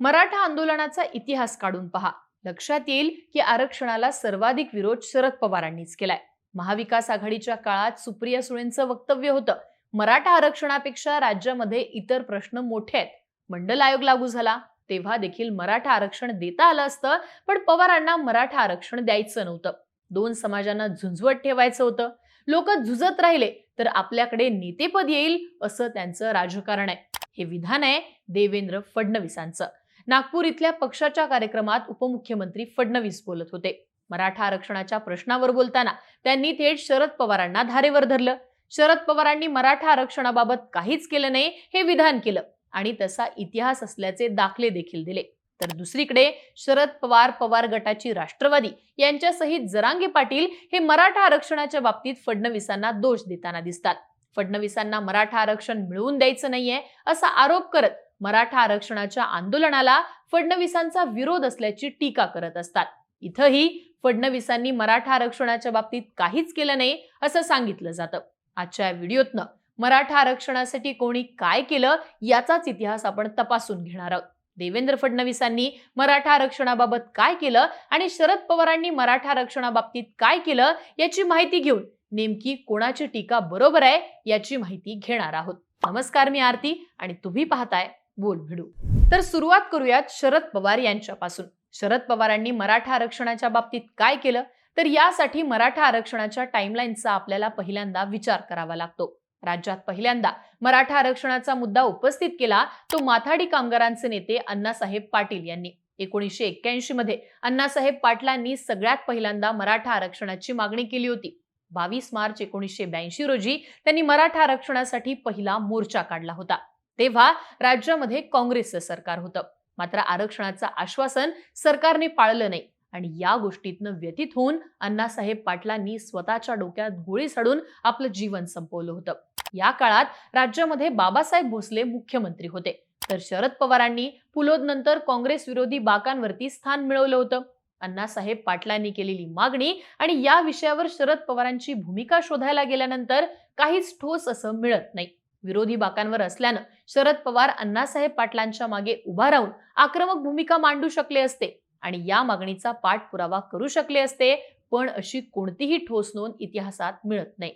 मराठा आंदोलनाचा इतिहास काढून पहा. लक्षात येईल की आरक्षणाला सर्वाधिक विरोध शरद पवारांनीच केलाय. महाविकास आघाडीच्या काळात सुप्रिया सुळेंचं वक्तव्य होतं. मराठा आरक्षणापेक्षा राज्यामध्ये इतर प्रश्न मोठे आहेत. मंडल आयोग लागू झाला. तेव्हा देखील मराठा आरक्षण देता आलं असतं पण पवारांना मराठा आरक्षण द्यायचं नव्हतं. दोन समाजांना झुंजवत ठेवायचं होतं. लोक झुजत राहिले तर आपल्याकडे नेतेपद येईल असं त्यांचं राजकारण आहे. हे विधान आहे देवेंद्र फडणवीसांचं. नागपूर इथल्या पक्षाच्या कार्यक्रमात उपमुख्यमंत्री फडणवीस बोलत होते. मराठा आरक्षणाच्या प्रश्नावर बोलताना त्यांनी थेट शरद पवारांना धारेवर धरलं. शरद पवारांनी मराठा आरक्षणाबाबत काहीच केलं नाही हे विधान केलं आणि तसा इतिहास असल्याचे दाखले देखील दिले. तर दुसरीकडे शरद पवार पवार गटाची राष्ट्रवादी यांच्यासहित जरांगे पाटील हे मराठा आरक्षणाच्या बाबतीत फडणवीसांना दोष देताना दिसतात. फडणवीसांना मराठा आरक्षण मिळवून द्यायचं नाहीये असा आरोप करत मराठा आरक्षणाच्या आंदोलनाला फडणवीसांचा विरोध असल्याची टीका करत असतात. इथंही फडणवीसांनी मराठा आरक्षणाच्या बाबतीत काहीच केलं नाही असं सांगितलं जातं. आजच्या व्हिडिओतनं मराठा आरक्षणासाठी कोणी काय केलं याचाच इतिहास आपण तपासून घेणार आहोत. देवेंद्र फडणवीसांनी मराठा आरक्षणाबाबत काय केलं आणि शरद पवारांनी मराठा आरक्षणाबाबतीत काय केलं याची माहिती घेऊन नेमकी कोणाची टीका बरोबर आहे याची माहिती घेणार आहोत. नमस्कार मी आरती आणि तुम्ही पाहताय बोल भिडू. तर सुरुवात करूयात शरद पवार यांच्यापासून. शरद पवारांनी मराठा आरक्षणाच्या बाबतीत काय केलं? तर यासाठी मराठा आरक्षणाच्या टाइमलाईनचा आपल्याला पहिल्यांदा विचार करावा लागतो. राज्यात पहिल्यांदा मराठा आरक्षणाचा मुद्दा उपस्थित केला तो माथाडी कामगारांचे नेते अण्णासाहेब पाटील यांनी. एकोणीसशे एक्क्याऐंशी मध्ये अण्णासाहेब पाटलांनी सगळ्यात पहिल्यांदा मराठा आरक्षणाची मागणी केली होती. बावीस मार्च एकोणीसशे ब्याऐंशी रोजी त्यांनी मराठा आरक्षणासाठी पहिला मोर्चा काढला होता. तेव्हा राज्यामध्ये काँग्रेसचं सरकार होतं. मात्र आरक्षणाचं आश्वासन सरकारने पाळलं नाही. आणि या गोष्टीतनं व्यतीत होऊन अण्णासाहेब पाटलांनी स्वतःच्या डोक्यात गोळी साडून आपलं जीवन संपवलं होतं. या काळात राज्यामध्ये बाबासाहेब भोसले मुख्यमंत्री होते. तर शरद पवारांनी पुलोद नंतर काँग्रेस विरोधी बाकांवरती स्थान मिळवलं होतं. अण्णासाहेब पाटलांनी केलेली मागणी आणि या विषयावर शरद पवारांची भूमिका शोधायला गेल्यानंतर काहीच ठोस असं मिळत नाही. विरोधी बाकांवर असल्यानं शरद पवार अण्णासाहेब पाटलांच्या मागे उभा राहून आक्रमक भूमिका मांडू शकले असते आणि या मागणीचा पाठपुरावा करू शकले असते पण अशी कोणतीही ठोस नोंद इतिहासात मिळत नाही.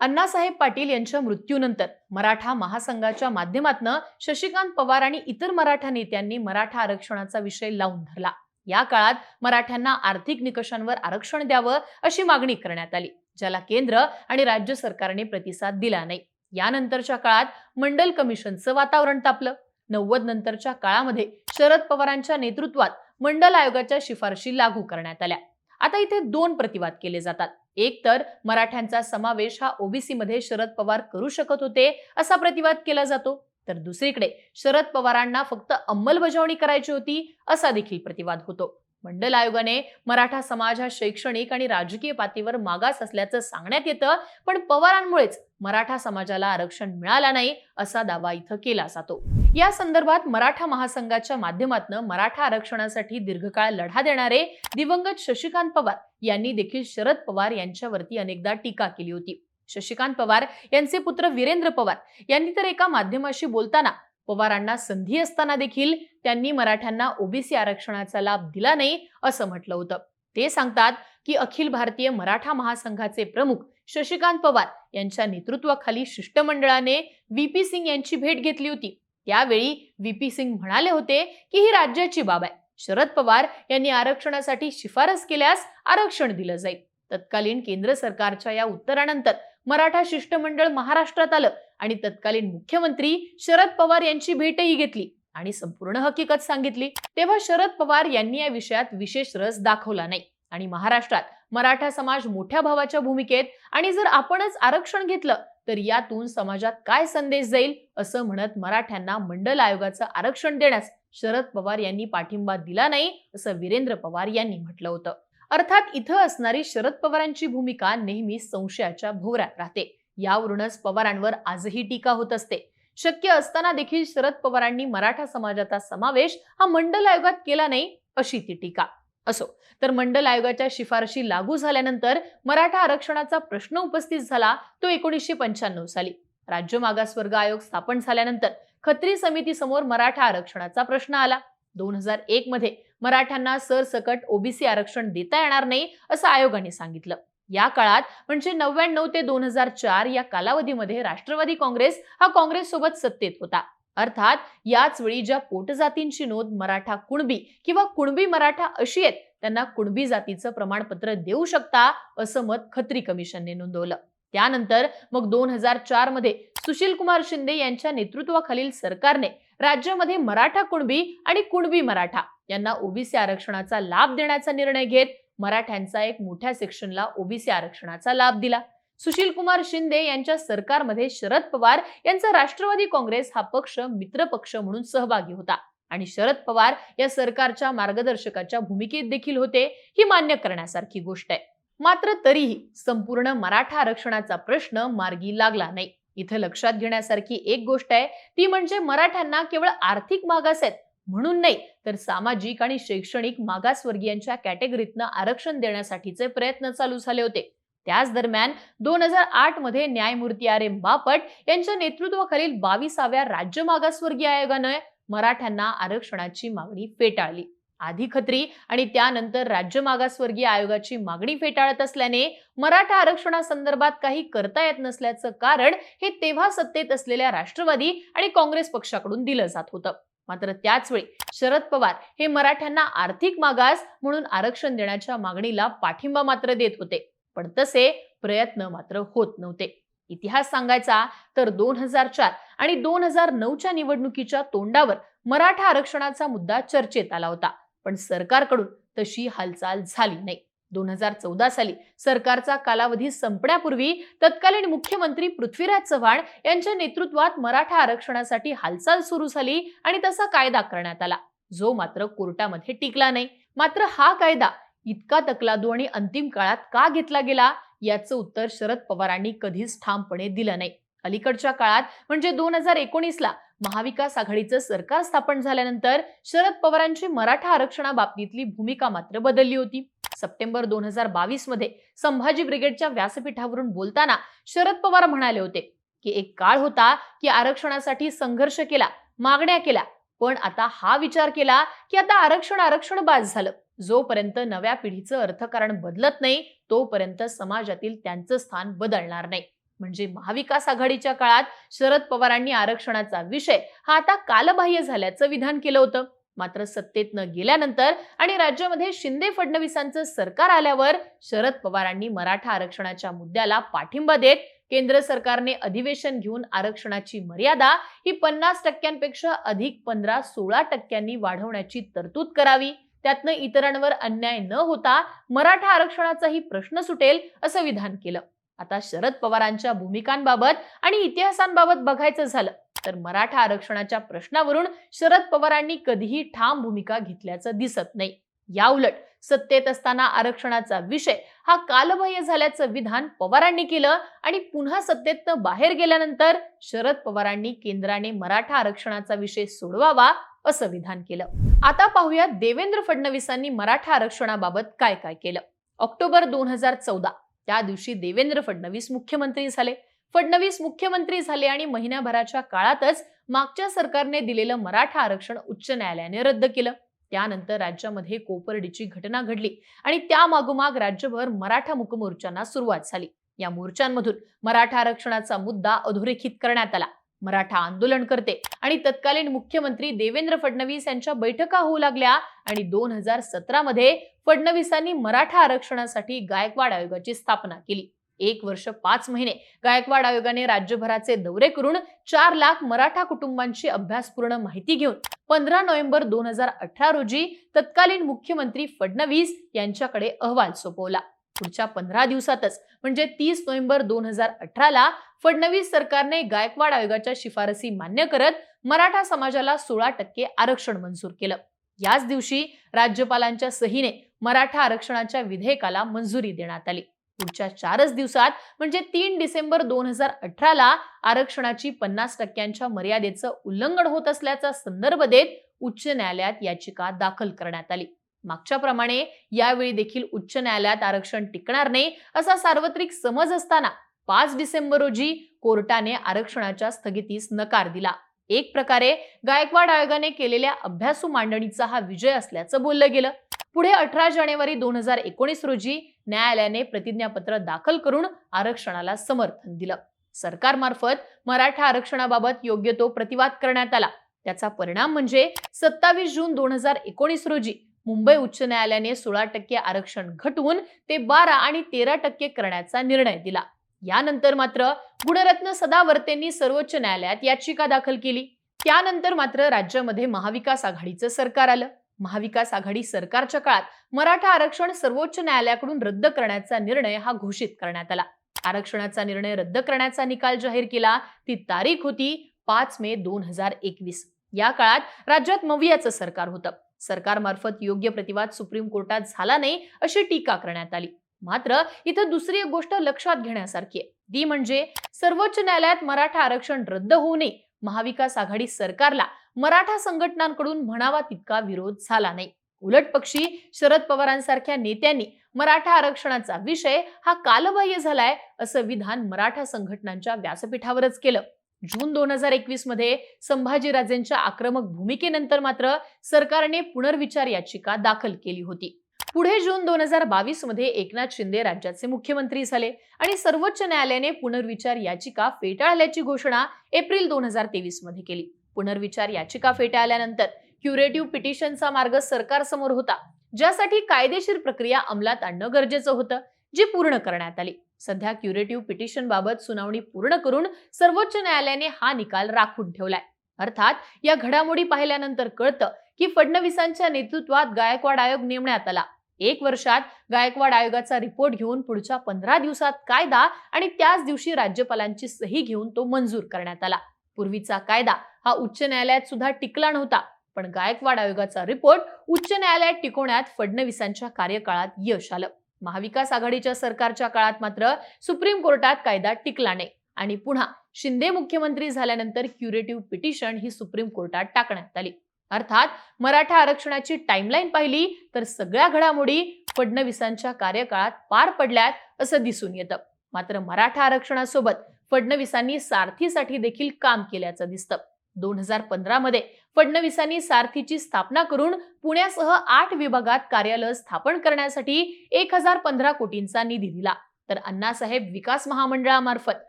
अण्णासाहेब पाटील यांच्या मृत्यूनंतर मराठा महासंघाच्या माध्यमातून शशिकांत पवार आणि इतर मराठा नेत्यांनी मराठा आरक्षणाचा विषय लावून धरला. या काळात मराठ्यांना आर्थिक निकषांवर आरक्षण द्यावं अशी मागणी करण्यात आली ज्याला केंद्र आणि राज्य सरकारने प्रतिसाद दिला नाही. यानंतरच्या काळात मंडल कमिशनचं वातावरण तापलं. नव्वद नंतरच्या काळामध्ये शरद पवारांच्या नेतृत्वात मंडल आयोगाच्या शिफारशी लागू करण्यात आल्या. आता इथे दोन प्रतिवाद केले जातात. एक तर मराठ्यांचा समावेश हा ओबीसी मध्ये शरद पवार करू शकत होते असा प्रतिवाद केला जातो. तर दुसरीकडे शरद पवारांना फक्त अंमलबजावणी करायची होती असा देखील प्रतिवाद होतो. मंडल आयोगाने मराठा समाज हा शैक्षणिक आणि राजकीय पातळीवर मागास असल्याचं सांगण्यात येतं पण पवारांमुळेच मराठा समाजाला आरक्षण मिळाला नाही असा दावा इथं केला जातो. या संदर्भात मराठा महासंघाच्या माध्यमातून मराठा आरक्षणासाठी दीर्घकाळ लढा देणारे दिवंगत शशिकांत पवार यांनी देखील शरद पवार यांच्यावरती अनेकदा टीका केली होती. शशिकांत पवार यांचे पुत्र वीरेंद्र पवार यांनी तर एका माध्यमाशी बोलताना पवारांना संधी असताना देखील त्यांनी मराठ्यांना ओबीसी आरक्षणाचा लाभ दिला नाही असं म्हटलं होतं. ते सांगतात की अखिल भारतीय मराठा महासंघाचे प्रमुख शशिकांत पवार यांच्या नेतृत्वाखाली शिष्टमंडळाने व्ही सिंग यांची भेट घेतली होती. त्यावेळी व्ही सिंग म्हणाले होते की ही राज्याची बाब आहे. शरद पवार यांनी आरक्षणासाठी शिफारस केल्यास आरक्षण दिलं जाईल. तत्कालीन केंद्र सरकारच्या या उत्तरानंतर मराठा शिष्टमंडळ महाराष्ट्रात आलं. आणि तत्कालीन मुख्यमंत्री शरद पवार यांची भेटही घेतली आणि संपूर्ण हकीकत सांगितली. तेव्हा शरद पवार यांनी या विषयात विशेष रस दाखवला नाही. आणि महाराष्ट्रात मराठा समाज मोठ्या भावाच्या भूमिकेत आणि जर आपणच आरक्षण घेतलं तर यातून समाजात काय संदेश जाईल असं म्हणत मराठ्यांना मंडल आयोगाचं आरक्षण देण्यास शरद पवार यांनी पाठिंबा दिला नाही असं वीरेंद्र पवार यांनी म्हटलं होतं. अर्थात इथं असणारी शरद पवारांची भूमिका नेहमी संशयाच्या भोवऱ्यात राहते. यावरूनच पवारांवर आजही टीका होत असते. शक्य असताना देखील शरद पवारांनी मराठा समाजाचा समावेश हा मंडल आयोगात केला नाही अशी ती टीका. असो तर मंडल आयोगाच्या शिफारशी लागू झाल्यानंतर मराठा आरक्षणाचा प्रश्न उपस्थित झाला तो एकोणीसशे पंच्याण्णव साली. राज्य मागासवर्ग आयोग स्थापन झाल्यानंतर खत्री समिती समोर मराठा आरक्षणाचा प्रश्न आला. दोन हजार एक मध्ये मराठ्यांना सरसकट ओबीसी आरक्षण देता येणार नाही असं आयोगाने सांगितलं. या काळात म्हणजे नव्याण्णव ते दोन हजार चार या कालावधीमध्ये राष्ट्रवादी काँग्रेस हा काँग्रेस सोबत सत्तेत होता. अर्थात याच वेळी ज्या पोटजातींची नोंद मराठा कुणबी किंवा कुणबी मराठा अशी आहेत त्यांना कुणबी जातीचं प्रमाणपत्र देऊ शकता असं मत खत्री कमिशनने नोंदवलं. त्यानंतर मग दोन हजार चारमध्ये सुशील कुमार शिंदे यांच्या नेतृत्वाखालील सरकारने राज्यामध्ये मराठा कुणबी आणि कुणबी मराठा यांना ओबीसी आरक्षणाचा लाभ देण्याचा निर्णय घेत मराठ्यांचा एक मोठ्या सेक्शनला ओबीसी आरक्षणाचा लाभ दिला. सुशील कुमार शिंदे यांच्या सरकारमध्ये शरद पवार यांचा राष्ट्रवादी काँग्रेस हा पक्ष मित्र पक्ष म्हणून सहभागी होता. आणि शरद पवार या सरकारच्या मार्गदर्शकाच्या भूमिकेत देखील होते ही मान्य करण्यासारखी गोष्ट आहे. मात्र तरीही संपूर्ण मराठा आरक्षणाचा प्रश्न मार्गी लागला नाही. इथं लक्षात घेण्यासारखी एक गोष्ट आहे ती म्हणजे मराठ्यांना केवळ आर्थिक मागास आहेत म्हणून नाही तर सामाजिक आणि शैक्षणिक मागासवर्गीयांच्या कॅटेगरीतनं आरक्षण देण्यासाठीचे प्रयत्न चालू झाले होते. त्याच दरम्यान दोन हजार आठमध्ये न्यायमूर्ती आर एम बापट यांच्या नेतृत्वाखालील बावीसाव्या राज्य मागासवर्गीय आयोगानं मराठ्यांना आरक्षणाची मागणी फेटाळली. आधी खत्री आणि त्यानंतर राज्य मागासवर्गीय आयोगाची मागणी फेटाळत असल्याने मराठा आरक्षणासंदर्भात काही करता येत नसल्याचं कारण हे तेव्हा सत्तेत असलेल्या राष्ट्रवादी आणि काँग्रेस पक्षाकडून दिलं जात होतं. मात्र त्याच वेळी शरद पवार हे मराठ्यांना आर्थिक मागास म्हणून आरक्षण देण्याच्या मागणीला पाठिंबा मात्र देत होते. पण तसे प्रयत्न मात्र होत नव्हते. इतिहास सांगायचा तर दोन हजार चार आणि दोन हजार नऊच्या निवडणुकीच्या तोंडावर मराठा आरक्षणाचा मुद्दा चर्चेत आला होता. पण सरकारकडून तशी हालचाल झाली नाही. दोन हजार चौदा साली सरकारचा कालावधी संपण्यापूर्वी तत्कालीन मुख्यमंत्री पृथ्वीराज चव्हाण यांच्या नेतृत्वात मराठा आरक्षणासाठी हालचाल सुरू झाली आणि तसा कायदा करण्यात आला. जो मात्र कोर्टामध्ये टिकला नाही. मात्र हा कायदा इतका तकलादू आणि अंतिम काळात का घेतला गेला? याचं उत्तर शरद पवारांनी कधीच ठामपणे दिलं नाही. अलीकडच्या काळात म्हणजे दोन हजार एकोणीसला महाविकास आघाडीचं सरकार स्थापन झाल्यानंतर शरद पवारांची मराठा आरक्षणाबाबतीतली भूमिका मात्र बदलली होती. सप्टेंबर दोन हजार बावीसमध्ये संभाजी ब्रिगेडच्या व्यासपीठावरून बोलताना शरद पवार म्हणाले होते की एक काळ होता की आरक्षणासाठी संघर्ष केला मागण्या केल्या पण आता हा विचार केला की आता आरक्षण आरक्षण बाद झालं. जोपर्यंत नव्या पिढीचं अर्थकारण बदलत नाही तोपर्यंत समाजातील त्यांचं स्थान बदलणार नाही. म्हणजे महाविकास आघाडीच्या काळात शरद पवारांनी आरक्षणाचा विषय हा आता कालबाह्य झाल्याचं विधान केलं होतं. मात्र सत्तेत न गेल्यानंतर आणि राज्यामध्ये शिंदे फडणवीसांचं सरकार आल्यावर शरद पवारांनी मराठा आरक्षणाच्या मुद्द्याला पाठिंबा देत केंद्र सरकारने अधिवेशन घेऊन आरक्षणाची मर्यादा ही पन्नास टक्क्यांपेक्षा अधिक पंधरा सोळा टक्क्यांनी वाढवण्याची तरतूद करावी. त्यातनं इतरांवर अन्याय न होता मराठा आरक्षणाचाही प्रश्न सुटेल असं विधान केलं. आता शरद पवारांच्या भूमिकांबाबत आणि इतिहासांबाबत बघायचं झालं तर मराठा आरक्षणाच्या प्रश्नावरून शरद पवारांनी कधीही ठाम भूमिका घेतल्याचं दिसत नाही. या उलट सत्तेत असताना आरक्षणाचा विषय हा कालबाह्य झाल्याचं विधान पवारांनी केलं आणि पुन्हा सत्तेतनं बाहेर गेल्यानंतर शरद पवारांनी केंद्राने मराठा आरक्षणाचा विषय सोडवावा असं विधान केलं. आता पाहूया देवेंद्र फडणवीसांनी मराठा आरक्षणाबाबत काय काय केलं. ऑक्टोबर दोन हजार चौदा त्या दिवशी देवेंद्र फडणवीस मुख्यमंत्री झाले. फडणवीस मुख्यमंत्री झाले आणि महिन्याभराच्या काळातच मागच्या सरकारने दिलेलं मराठा आरक्षण उच्च न्यायालयाने रद्द केलं. त्यानंतर राज्यामध्ये कोपर्डीची घटना घडली आणि त्या मागोमाग राज्यभर मराठा मुकमोर्चांना सुरुवात झाली. या मोर्चांमधून मराठा आरक्षणाचा मुद्दा अधोरेखित करण्यात आला. मराठा आंदोलन करते. आणि तत्कालीन मुख्यमंत्री देवेंद्र फडणवीस यांच्या बैठका होऊ लागल्या आणि दोन हजार सतरा मध्ये फडणवीसांनी मराठा आरक्षणासाठी गायकवाड आयोगाची स्थापना केली. एक वर्ष पाच महिने गायकवाड आयोगाने राज्यभराचे दौरे करून चार लाख मराठा कुटुंबांची अभ्यासपूर्ण माहिती घेऊन पंधरा नोव्हेंबर दोन हजार अठरा रोजी तत्कालीन मुख्यमंत्री फडणवीस यांच्याकडे अहवाल सोपवला. पुढच्या पंधरा दिवसातच म्हणजे तीस नोव्हेंबर दोन हजार अठराला फडणवीस सरकारने गायकवाड आयोगाच्या शिफारसी मान्य करत मराठा समाजाला सोळा टक्के आरक्षण मंजूर केलं. याच दिवशी राज्यपालांच्या सहीने मराठा आरक्षणाच्या विधेयकाला मंजुरी देण्यात आली. पुढच्या चारच दिवसात म्हणजे तीन डिसेंबर दोन हजार अठराला आरक्षणाची पन्नास टक्क्यांच्या मर्यादेचं उल्लंघन होत असल्याचा संदर्भ देत उच्च न्यायालयात याचिका दाखल करण्यात आली. मागच्याप्रमाणे यावेळी देखील उच्च न्यायालयात आरक्षण टिकणार नाही असा सार्वत्रिक समज असताना पाच डिसेंबर रोजी कोर्टाने आरक्षणाच्या स्थगितीस नकार दिला. एक प्रकारे गायकवाड आयोगाने केलेल्या अभ्यासू मांडणीचा हा विजय असल्याचं बोललं गेलं. पुढे अठरा जानेवारी दोन हजार एकोणीस रोजी न्यायालयाने प्रतिज्ञापत्र दाखल करून आरक्षणाला समर्थन दिलं. सरकारमार्फत मराठा आरक्षणाबाबत योग्य तो प्रतिवाद करण्यात आला. त्याचा परिणाम म्हणजे सत्तावीस जून दोन हजार एकोणीस रोजी मुंबई उच्च न्यायालयाने सोळा टक्के आरक्षण घटवून ते बारा आणि तेरा टक्के करण्याचा निर्णय दिला. यानंतर मात्र गुणरत्न सदावर्तेंनी सर्वोच्च न्यायालयात याचिका दाखल केली. त्यानंतर मात्र राज्यामध्ये महाविकास आघाडीचं सरकार आलं. महाविकास आघाडी सरकारच्या काळात मराठा आरक्षण सर्वोच्च न्यायालयाकडून रद्द करण्याचा निर्णय हा घोषित करण्यात आला. आरक्षणाचा निर्णय रद्द करण्याचा निकाल जाहीर केला. ती तारीख होती पाच मे दोन हजार एकवीस. या काळात राज्यात मवियाचं सरकार होतं. सरकारमार्फत योग्य प्रतिवाद सुप्रीम कोर्टात झाला नाही अशी टीका करण्यात आली. मात्र इथं दुसरी एक गोष्ट लक्षात घेण्यासारखी आहे. ती म्हणजे सर्वोच्च न्यायालयात मराठा आरक्षण रद्द होऊ नये महाविकास आघाडी सरकारला मराठा संघटनांकडून म्हणावा तितका विरोध झाला नाही. उलट पक्षी शरद पवारांसारख्या नेत्यांनी मराठा आरक्षणाचा विषय हा कालबाह्य झालाय असं विधान मराठा संघटनांच्या व्यासपीठावरच केलं. जून दोन हजार एकवीसमध्ये संभाजीराजेंच्या आक्रमक भूमिकेनंतर मात्र सरकारने पुनर्विचार याचिका दाखल केली होती. पुढे जून दोन हजार बावीसमध्ये एकनाथ शिंदे राज्याचे मुख्यमंत्री झाले आणि सर्वोच्च न्यायालयाने पुनर्विचार याचिका फेटाळल्याची घोषणा एप्रिल दोन हजार तेवीसमध्ये केली. पुनर्विचार याचिका फेटाळल्यानंतर क्युरेटिव्ह पिटिशनचा मार्ग सरकारसमोर होता ज्यासाठी कायदेशीर प्रक्रिया अंमलात आणणं गरजेचं होतं जी पूर्ण करण्यात आली. सध्या क्युरेटिव्ह पिटिशन बाबत सुनावणी पूर्ण करून सर्वोच्च न्यायालयाने हा निकाल राखून ठेवलाय. अर्थात या घडामोडी पाहिल्यानंतर कळतं की फडणवीसांच्या नेतृत्वात गायकवाड आयोग नेमण्यात आला. एक वर्षात गायकवाड आयोगाचा रिपोर्ट घेऊन पुढच्या पंधरा दिवसात कायदा आणि त्याच दिवशी राज्यपालांची सही घेऊन तो मंजूर करण्यात आला. पूर्वीचा कायदा हा उच्च न्यायालयात सुद्धा टिकला नव्हता पण गायकवाड आयोगाचा रिपोर्ट उच्च न्यायालयात टिकवण्यात फडणवीसांच्या कार्यकाळात यश आलं. महाविकास आघाडीच्या सरकारच्या काळात मात्र सुप्रीम कोर्टात कायदा टिकला नाही. आणि पुन्हा शिंदे मुख्यमंत्री झाल्यानंतर क्युरेटिव्ह पिटिशन ही सुप्रीम कोर्टात टाकण्यात आली. अर्थात मराठा आरक्षणाची टाइमलाईन पाहिली तर सगळ्या घडामोडी फडणवीसांच्या कार्यकाळात पार पडल्यात असं दिसून येतं. मात्र मराठा आरक्षणासोबत फडणवीसांनी सारथीसाठी देखील काम केल्याचं दिसतं. दोन हजार पंधरामध्ये फडणवीसांनी सारथीची स्थापना करून पुण्यासह आठ विभागात कार्यालय स्थापन करण्यासाठी एक हजार पंधरा कोटींचा निधी दिला. तर अण्णासाहेब विकास महामंडळामार्फत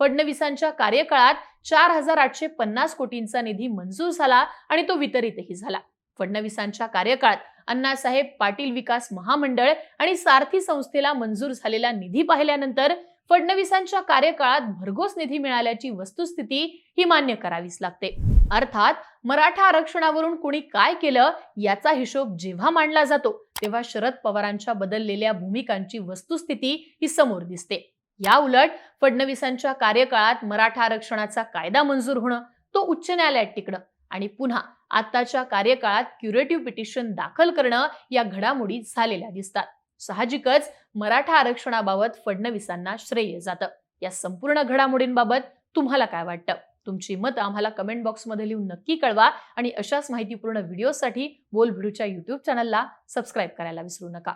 फडणवीसांच्या कार्यकाळात चार हजार आठशे पन्नास कोटींचा निधी मंजूर झाला आणि तो वितरितही झाला. फडणवीसांच्या कार्यकाळात अण्णासाहेब पाटील विकास महामंडळ आणि सारथी संस्थेला मंजूर झालेला निधी पाहिल्यानंतर फडणवीसांच्या कार्यकाळात भरघोस निधी मिळाल्याची वस्तुस्थिती ही मान्य करावीच लागते. अर्थात मराठा आरक्षणावरून कुणी काय केलं याचा हिशोब जेव्हा मांडला जातो तेव्हा शरद पवारांच्या बदललेल्या भूमिकांची वस्तुस्थिती ही समोर दिसते. या उलट फडणवीसांच्या कार्यकाळात मराठा आरक्षणाचा कायदा मंजूर होणं तो उच्च न्यायालयात टिकणं आणि पुन्हा आताच्या कार्यकाळात क्युरेटिव्ह पिटिशन दाखल करणं या घडामोडी झालेल्या दिसतात. साहजिकच मराठा आरक्षणाबाबत फडणवीसांना श्रेय जातं. या संपूर्ण घडामोडींबाबत तुम्हाला काय वाटतं? तुमची मत आम्हाला कमेंट बॉक्समध्ये लिहून नक्की कळवा आणि अशाच माहितीपूर्ण व्हिडिओसाठी बोल भिडूच्या युट्यूब चॅनलला सबस्क्राईब करायला विसरू नका.